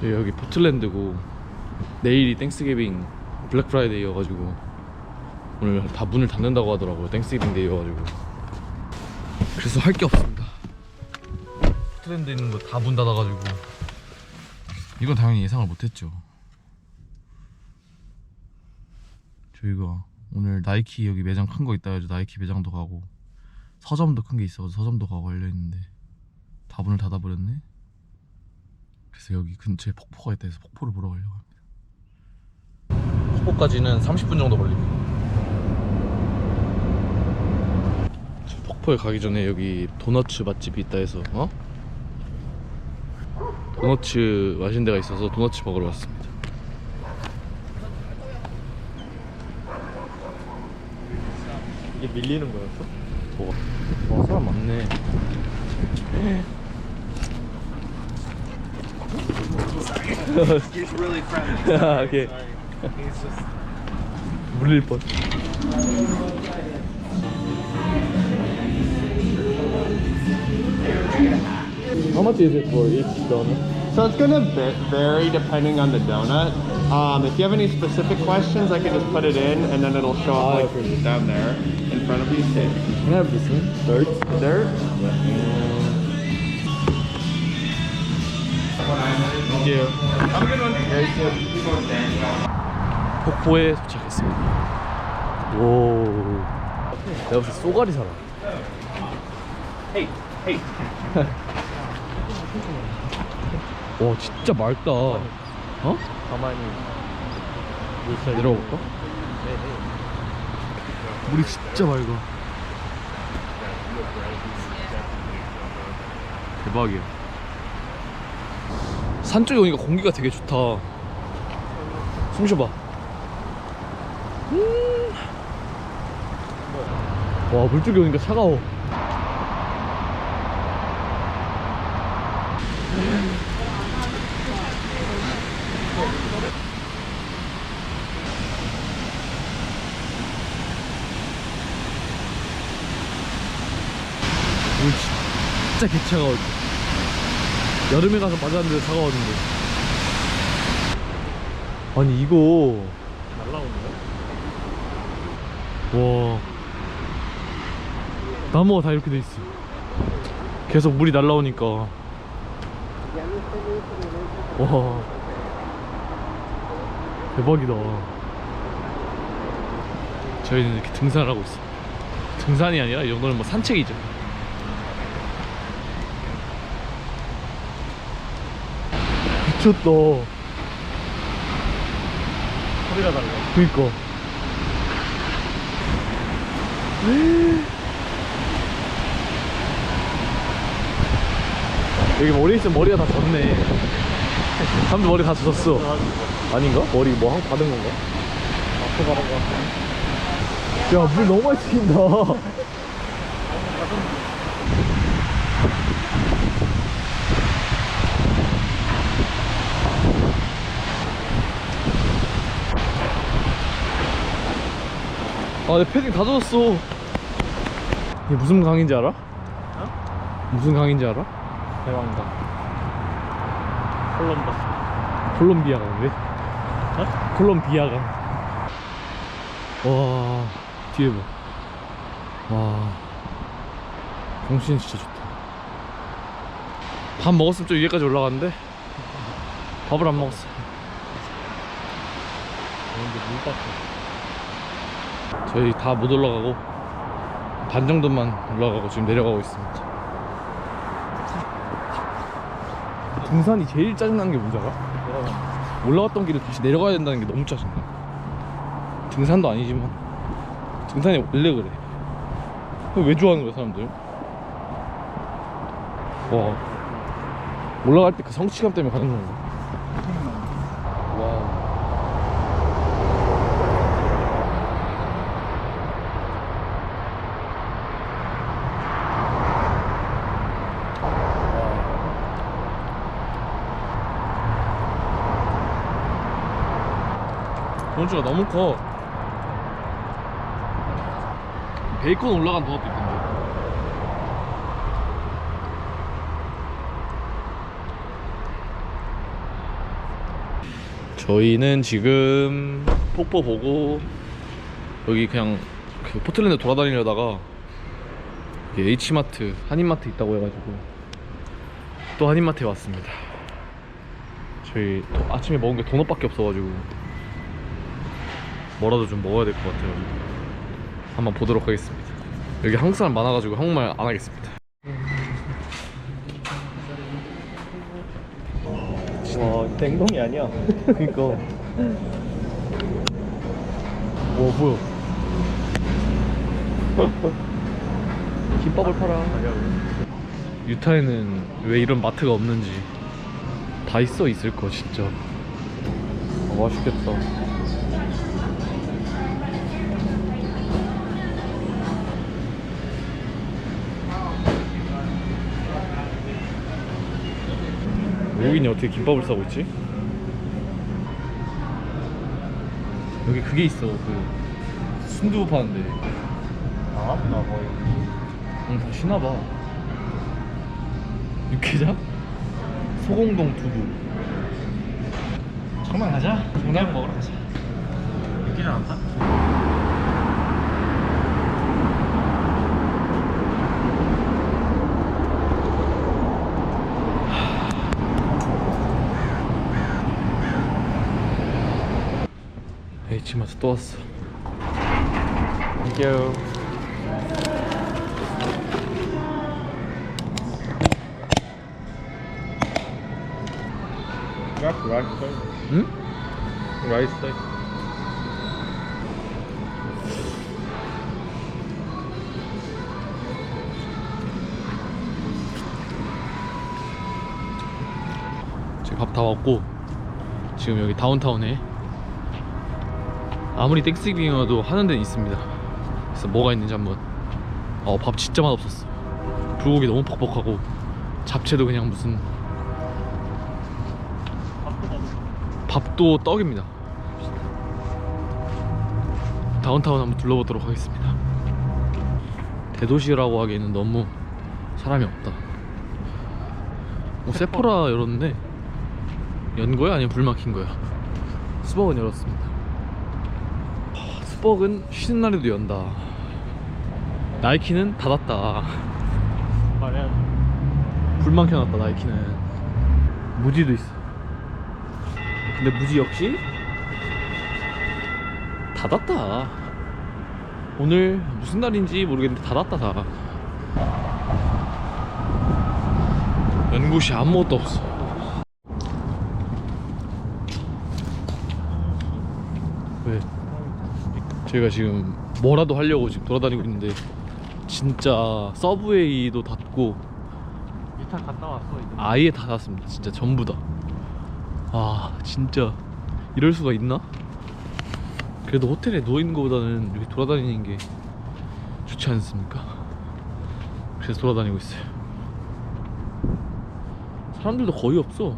저희 여기 포틀랜드고 내일이 땡스기빙 블랙 프라이데이여가지고 오늘 다 문을 닫는다고 하더라고요 땡스기빙 데이여가지고. 그래서 할 게 없습니다. 포틀랜드 있는 거 다 문 닫아가지고 이건 당연히 예상을 못했죠. 저희가 오늘 나이키 여기 매장 큰 거 있다 해서 나이키 매장도 가고 서점도 큰 게 있어서 서점도 가고 하려 했는데 다 문을 닫아버렸네 그래서 여기 근처에 폭포가 있다 해서 폭포를 보러 가려고 합니다 폭포까지는 30분 정도 걸립니다 폭포에 가기 전에 여기 도너츠 맛집이 있다 해서 어? 도너츠 마신 데가 있어서 도너츠 먹으러 왔습니다 이게 밀리는 거였어? 뭐가? 와 사람 많네 He's really friendly. Sorry, ah, okay. Sorry. He's just. Really fun. How much is it for each donut? So it's gonna vary depending on the donut. Um, if you have any specific questions, I can just put it in and then it'll show up ah, like, down there in front of you. Can I have this one? Dirt? Dirt? Yeah. Too. 폭포에 도착했습니다 오 내가 무슨 쏘가리 hey. 와 진짜 맑다 어? 가만히 내려볼까? 물이 진짜 맑아 대박이야 산 쪽에 오니까 공기가 되게 좋다. 숨 쉬어봐. 음. 와 물 쪽에 오니까 차가워. 물 진짜 개차가워 여름에 가서 맞았는데 차가웠는데. 아니 이거. 날라오는데? 와. 나무가 다 이렇게 돼 있어. 계속 물이 날라오니까. 와. 대박이다. 저희는 이렇게 등산을 하고 있어. 등산이 아니라 이 정도는 뭐 산책이죠 미쳤다 소리가 달라. 그니까 여기 머리 있으면 머리가 다 젖네 사람들 머리 다 젖었어 아닌가? 머리 뭐 한 받은 건가? 앞에 가는 거 같아. 야물 너무 많이 튀긴다 아내 패딩 다 젖었어 이게 무슨 강인지 알아? 무슨 강인지 알아? 대왕강. 콜럼버스. 콜롬비아 강인데? 어? 콜롬비아 강. 와 뒤에 봐. 와 경신 진짜 좋다. 밥 먹었으면 좀 위에까지 올라갔는데 밥을 안 먹었어. 근데 물 밖에. 저희 다 못 올라가고 반 정도만 올라가고 지금 내려가고 있습니다. 등산이 제일 짜증나는 게 뭔지 알아? 올라갔던 길을 다시 내려가야 된다는 게 너무 짜증나. 등산도 아니지만 등산이 원래 그래. 왜 좋아하는 거야 사람들? 와 올라갈 때 그 성취감 때문에 가는 건가? 와. 돈주가 너무 커. 베이컨 올라간 도넛도 있던데. 저희는 지금 폭포 보고 여기 그냥 그 포틀랜드 돌아다니려다가 H마트, 한인마트 있다고 해가지고 또 한인마트에 왔습니다. 저희 또 아침에 먹은 게 도넛밖에 없어가지고 뭐라도 좀 먹어야 될 것 같아요. 한번 보도록 하겠습니다. 여기 한국 사람 많아가지고 한국말 안 하겠습니다. 와 땡동이 아니야 그니까. 와 뭐야? 김밥을 팔아. 유타에는 왜 이런 마트가 없는지 다 있어 있을 거 진짜. 아, 맛있겠다. 외국인이 어떻게 김밥을 싸고 있지? 여기 그게 있어. 그 순두부 파는데. 나왔나 거의 응, 다 쉬나봐. 육개장? 소공동 두부. 정말 가자 정장 먹으러 가자. 있기는 않 다 H마트 또 왔어. 라이스 응? 라이스 제가 밥다 먹고 지금 여기 다운타운에 아무리 땡스기빙어도 하는 데는 있습니다. 그래서 뭐가 있는지 한번. 어 밥 진짜 맛없었어. 불고기 너무 퍽퍽하고 잡채도 그냥 무슨 밥도 떡입니다. 다운타운 한번 둘러보도록 하겠습니다. 대도시라고 하기에는 너무 사람이 없다. 어, 세포라 열었네 연 거야? 아니면 불 막힌 거야? 스벅은 열었습니다. 하, 스벅은 쉬는 날에도 연다. 나이키는 닫았다. 말이야 불만 켜놨다 나이키는. 무지도 있어. 근데 무지 역시 닫았다. 오늘 무슨 날인지 모르겠는데 닫았다 다. 연구시 아무것도 없어. 왜? 저희가 지금 뭐라도 하려고 지금 돌아다니고 있는데 진짜 서브웨이도 닫고 유타 갔다 왔어 이제 아예 닫았습니다. 진짜 전부 다. 아 진짜 이럴 수가 있나? 그래도 호텔에 누워 있는 것보다는 이렇게 돌아다니는 게 좋지 않습니까? 그래서 돌아다니고 있어요. 사람들도 거의 없어.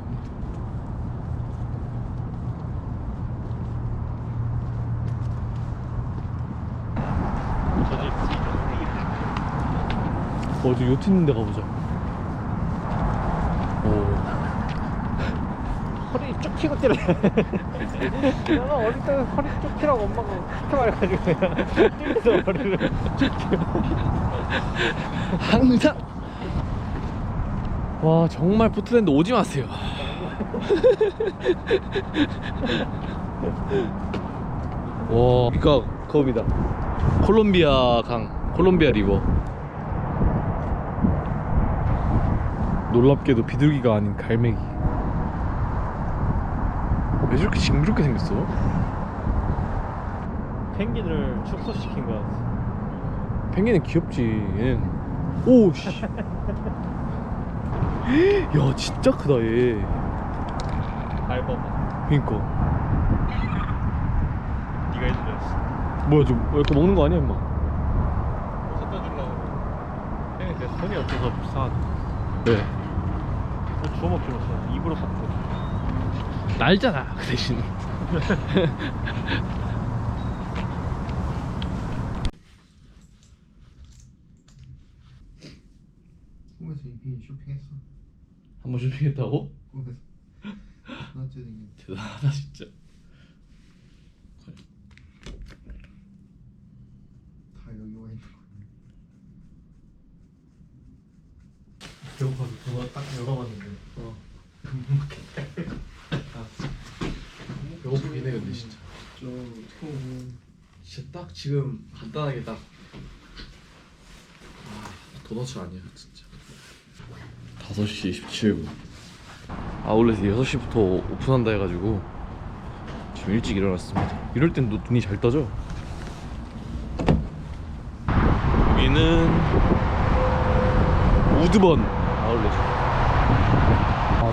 어디 요트 있는 데 가보자. 오. 허리 쭉 피고 뛰래. 내가 어릴 때 허리 쭉 피라고 엄마가 그렇게 말해가지고 그냥 뛰면서 허리를 항상? 와 정말 포틀랜드 오지 마세요. 와. 여기가 겁이다. 콜롬비아 강 콜롬비아 리버 놀랍게도 비둘기가 아닌 갈매기. 왜 저렇게 징그럽게 생겼어? 펭귄을 축소시킨 거 같아. 펭귄은 귀엽지 얘는. 오씨. 야 진짜 크다 얘. 밟아봐 그니까. 네가 해주렸어. 뭐야 좀 이렇게 먹는 거 아니야 임마? 뭐 갖다 주려고. 펭귄 내 손이 없어서 불쌍하다 왜? 먹기로 써 입으로 받고 날잖아 그 대신 꿈에서 이미 쇼핑했어. 한 번 쇼핑했다고? 꿈에서. 대단하다 진짜 다 여기 와 있는 거. 배고파서 그거 딱 열어봤는데. 어. 배고프긴 해 근데 진짜. 좀 어떻게 보면 진짜 딱 지금 간단하게 딱. 아, 도너츠 아니야 진짜. 5시 17분. 아울렛 6시부터 오픈한다 해가지고 지금 일찍 일어났습니다. 이럴 땐 눈- 눈이 잘 떠져. 여기는 우드번. 아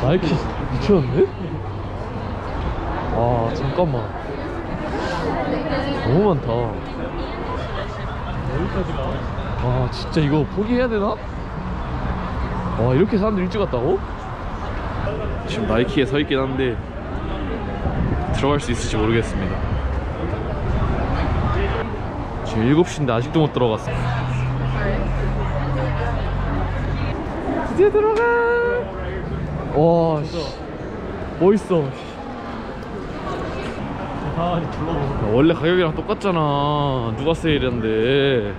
나이키 미쳤는데? 와 잠깐만 너무 많다 와 진짜 이거 포기해야 되나? 와 이렇게 사람들 일찍 왔다고? 지금 나이키에 서 있긴 한데 들어갈 수 있을지 모르겠습니다 지금 7시인데 아직도 못 들어갔어 드디어 들어가 와 씨. 멋있어. 가만히 둘러보고. 야, 원래 가격이랑 똑같잖아. 누가 세일한데.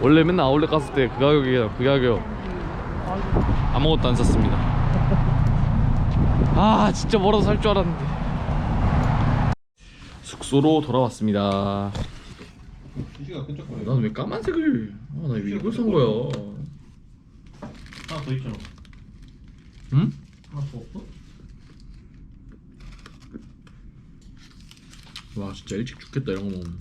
원래 맨날 아울렛 갔을 때 그 가격이랑 그 가격. 아무것도 안 샀습니다. 아 진짜 멀어서 살 줄 알았는데. 숙소로 돌아왔습니다. 난 왜 까만색을? 아, 나왜 이걸 산 거야 하나 더 있잖아 응? 하나 더 없어? 와 진짜 일찍 죽겠다 이런 거 먹으면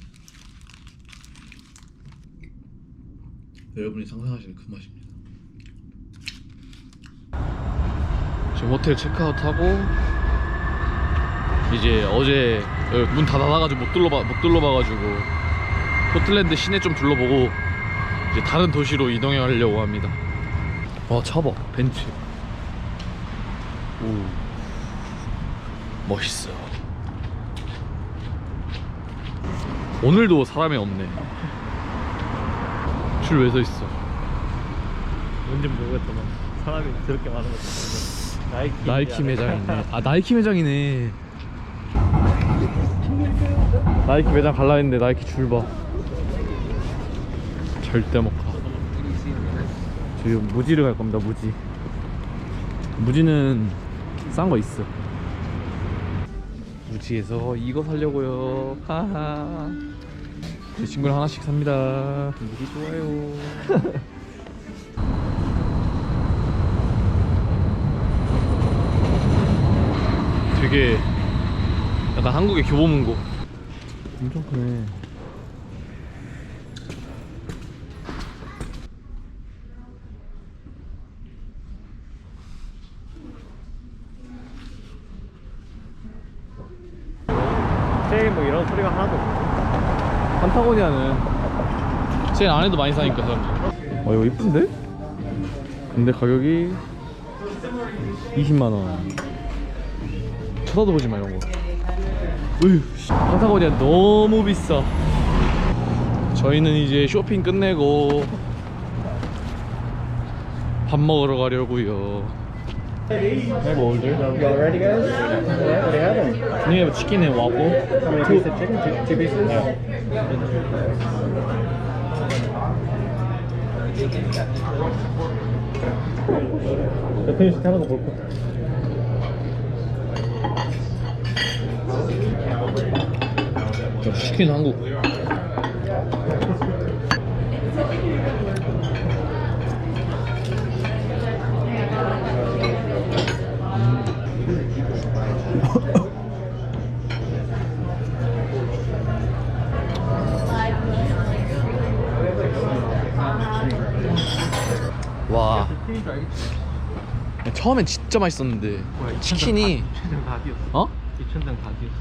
여러분이 상상하시는 그 맛입니다 지금 호텔 체크아웃하고 이제 어제 여기 문 닫아놔가지고 못 둘러봐 못 둘러봐가지고 포틀랜드 시내 좀 둘러보고 이제 다른 도시로 이동해 가려고 합니다 와 차봐 벤츠 오 멋있어 오늘도 사람이 없네. 줄 왜 서 있어? 뭔지 모르겠더만 사람이 그렇게 많은 것도 나이키 나이키 매장이네. 아 나이키 매장이네. 나이키 매장 갈라 했는데 나이키 줄 봐. 절대 못 가. 저희 무지를 갈 겁니다. 무지. 무지는 싼 거 있어. 무지에서 이거 사려고요. 하하. 제 친구랑 하나씩 삽니다. 무지 좋아요. 되게 약간 한국의 교보문고. 엄청 크네. 제일 뭐 이런 소리가 하나도 없어 판타고니아는 제일 안에도 많이 사니까 사람들이 어 이거 이쁜데? 근데 가격이 20만원 쳐다도 보지 마 이런 거 으휴 씨. 판타고니아 너무 비싸 저희는 이제 쇼핑 끝내고 밥 먹으러 가려고요 Have order. You ready guys? Yeah, what do you have you have chicken and waffle? How many pieces of chicken? Two, two pieces? 대표님 하는 거 볼까? 역시 치킨 한국 와 처음엔 진짜 맛있었는데 치킨이 천장 다 뛰었어. 어? 이 천장 다 뛰었어.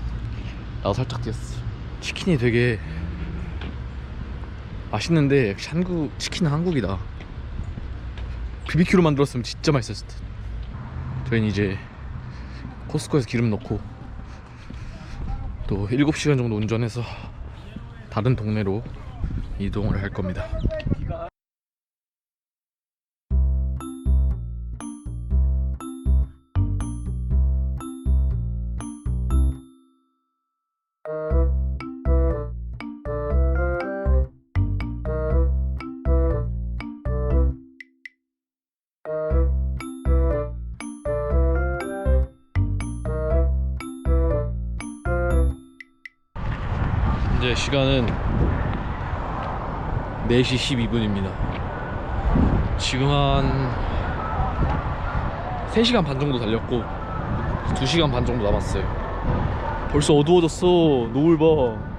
나도 살짝 뛰었어. 치킨이 되게 맛있는데 역시 한국 치킨은 한국이다. BBQ로 만들었으면 진짜 맛있었을 듯. 저희는 이제 코스코에서 기름 넣고 또 7시간 정도 운전해서 다른 동네로 이동을 할 겁니다 현재 시간은 4시 12분입니다. 지금 한 3시간 반 정도 달렸고 2시간 반 정도 남았어요. 벌써 어두워졌어. 노을 봐.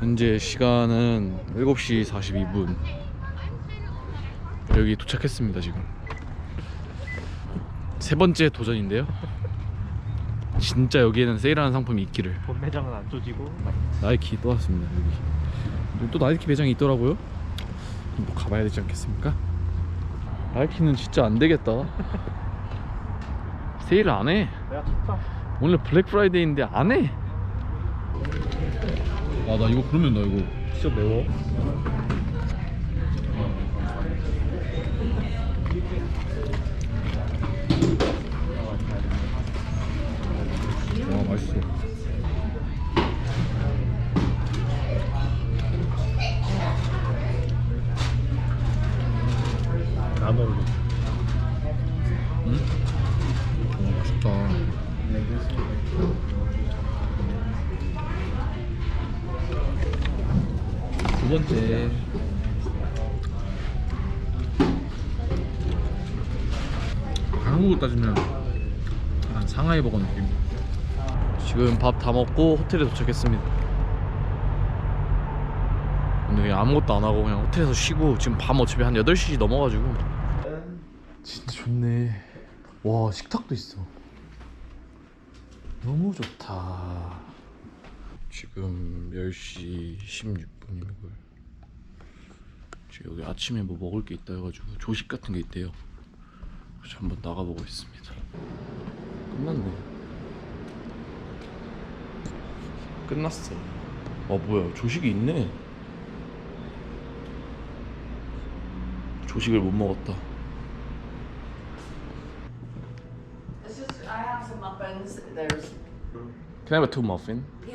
현재 시간은 7시 42분. 여기 도착했습니다, 지금. 세 번째 도전인데요. 진짜 여기에는 세일하는 상품이 있기를. 본 매장은 안 조지고 나이키 또 왔습니다, 여기. 여기 또 나이키 매장이 있더라고요. 뭐 가봐야 되지 않겠습니까? 나이키는 진짜 안 되겠다. 세일을 안 해. 내가 쳤다 오늘 블랙 프라이데이인데 안 해. 아, 나 이거 그러면 나 이거 진짜 매워 지금 밥 다 먹고 호텔에 도착했습니다. 근데 그냥 아무것도 안 하고 그냥 호텔에서 쉬고 지금 밤 어차피 한 8시 넘어가지고 진짜 좋네. 와 식탁도 있어. 너무 좋다. 지금 10시 16분이고요. 지금 여기 아침에 뭐 먹을 게 있다 해가지고 조식 같은 게 있대요. 그래서 한번 나가보고 있습니다. 끝났네. 끝났어. 아 뭐야 조식이 있네. 조식을 못 먹었다. This is, I have some muffins. There's, Can I have a two muffin? yeah.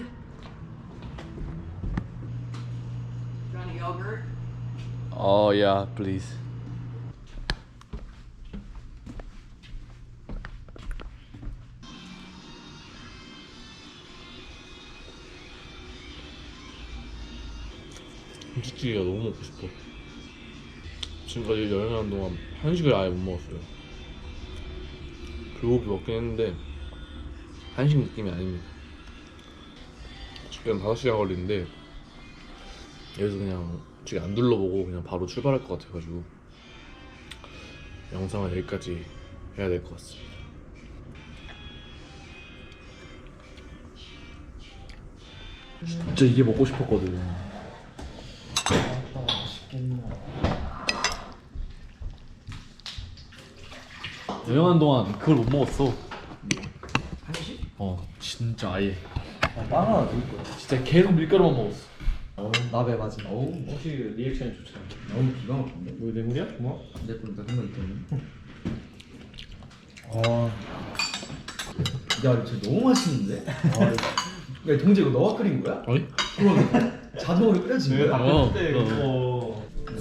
You want a yogurt? Oh yeah, please. 김치찌개가 너무 먹고 싶어. 지금까지 여행하는 동안 한식을 아예 못 먹었어요. 불고기 먹긴 했는데 한식 느낌이 아닙니다. 집에는 5시간 걸리는데 여기서 그냥 지금 안 둘러보고 그냥 바로 출발할 것 같아가지고 영상은 여기까지 해야 될 것 같습니다. 진짜 이게 먹고 싶었거든. 여행하는 동안 그걸 못 먹었어. 한식? 어, 진짜 아예. 빵 하나 더 있고. 진짜 계속 밀가루만 먹었어. 나베 맞은. 어우, 혹시 리액션이 좋잖아 너무 기가 막힌데. 뭐 뇌물이야? 고마워 내 보니까 생각 있거든. 아 야, 진짜 너무 맛있는데? 야, 동재 이거 너가 끓인 거야? 아니? 그럼 자동으로 끓여진 거야? 어, 어.